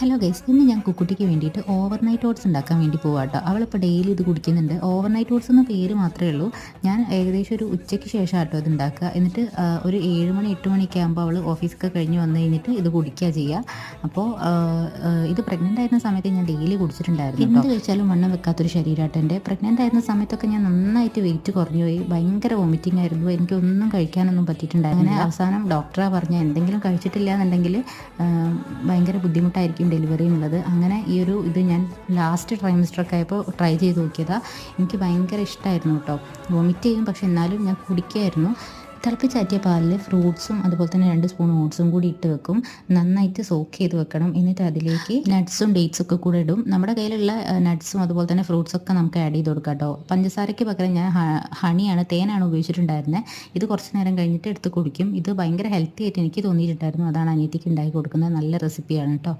Hello guys ഇന്ന് ഞാൻ കുക്കുട്ടിക്ക് വേണ്ടിയിട്ട് ഓവർനൈറ്റ് ഓട്സ് ഉണ്ടാക്കാൻ വേണ്ടി പോവാം കേട്ടോ അവളിപ്പോൾ ഡെയിലി ഇത് കുടിക്കുന്നുണ്ട്. ഓവർനൈറ്റ് ഓട്സ് എന്ന പേര് മാത്രമേ ഉള്ളൂ. ഞാൻ ഏകദേശം ഒരു ഉച്ചയ്ക്ക് ശേഷം കേട്ടോ ഇത് ഉണ്ടാക്കുക. എന്നിട്ട് ഒരു ഏഴ് മണി എട്ട് മണിയൊക്കെ ആകുമ്പോൾ അവൾ ഓഫീസൊക്കെ കഴിഞ്ഞ് വന്നു കഴിഞ്ഞിട്ട് ഇത് കുടിക്കുക ചെയ്യുക അപ്പോൾ ഇത് പ്രഗ്നന്റ് ആയിരുന്ന സമയത്ത് ഞാൻ ഡെയിലി കുടിച്ചിട്ടുണ്ടായിരുന്നു എന്ത് കഴിച്ചാലും വണ്ണം വെക്കാത്തൊരു ശരീരമായിട്ട് എന്റെ. പ്രഗ്നന്റ് ആയിരുന്ന സമയത്തൊക്കെ ഞാൻ നന്നായിട്ട് വെയിറ്റ് കുറഞ്ഞു പോയി. ഭയങ്കര വോമിറ്റിംഗ് ആയിരുന്നു. എനിക്കൊന്നും കഴിക്കാനൊന്നും പറ്റിയിട്ടുണ്ടായിരുന്നു അങ്ങനെ അവസാനം ഡോക്ടറാണ് പറഞ്ഞ എന്തെങ്കിലും കഴിച്ചിട്ടില്ല എന്നുണ്ടെങ്കിൽ ഭയങ്കര ബുദ്ധിമുട്ടായിരിക്കും. ഡെലിവറി ഉള്ളത് അങ്ങനെ ഈ ഒരു ഇത് ഞാൻ ലാസ്റ്റ് ട്രൈമിസ്റ്ററൊക്കെ ആയപ്പോൾ ട്രൈ ചെയ്ത് നോക്കിയതാണ് എനിക്ക് ഭയങ്കര ഇഷ്ടമായിരുന്നു കേട്ടോ വോമിറ്റ് ചെയ്യും പക്ഷെ എന്നാലും ഞാൻ കുടിക്കുമായിരുന്നു തിളപ്പിച്ചാറ്റിയ പാലിൽ ഫ്രൂട്ട്സും അതുപോലെ തന്നെ രണ്ട് സ്പൂൺ ഓട്സും കൂടി ഇട്ട് വെക്കും. നന്നായിട്ട് സോക്ക് ചെയ്ത് വെക്കണം. എന്നിട്ട് അതിലേക്ക് നട്ട്സും ഡേറ്റ്സും ഒക്കെ കൂടെ ഇടും. നമ്മുടെ കയ്യിലുള്ള നട്ട്സും അതുപോലെ തന്നെ ഫ്രൂട്ട്സ് ഒക്കെ നമുക്ക് ആഡ് ചെയ്ത് കൊടുക്കാം കേട്ടോ പഞ്ചസാരയ്ക്ക് പകരം ഞാൻ ഹണിയാണ് തേനാണ് ഉപയോഗിച്ചിട്ടുണ്ടായിരുന്നത് ഇത് കുറച്ച് നേരം കഴിഞ്ഞിട്ട് എടുത്ത് കുടിക്കും. ഇത് ഭയങ്കര ഹെൽത്തി ആയിട്ട് എനിക്ക് തോന്നിയിട്ടുണ്ടായിരുന്നു. അതാണ് അനിയത്തിക്ക് ഉണ്ടാക്കി കൊടുക്കുന്നത്. നല്ല റെസിപ്പിയാണ് കേട്ടോ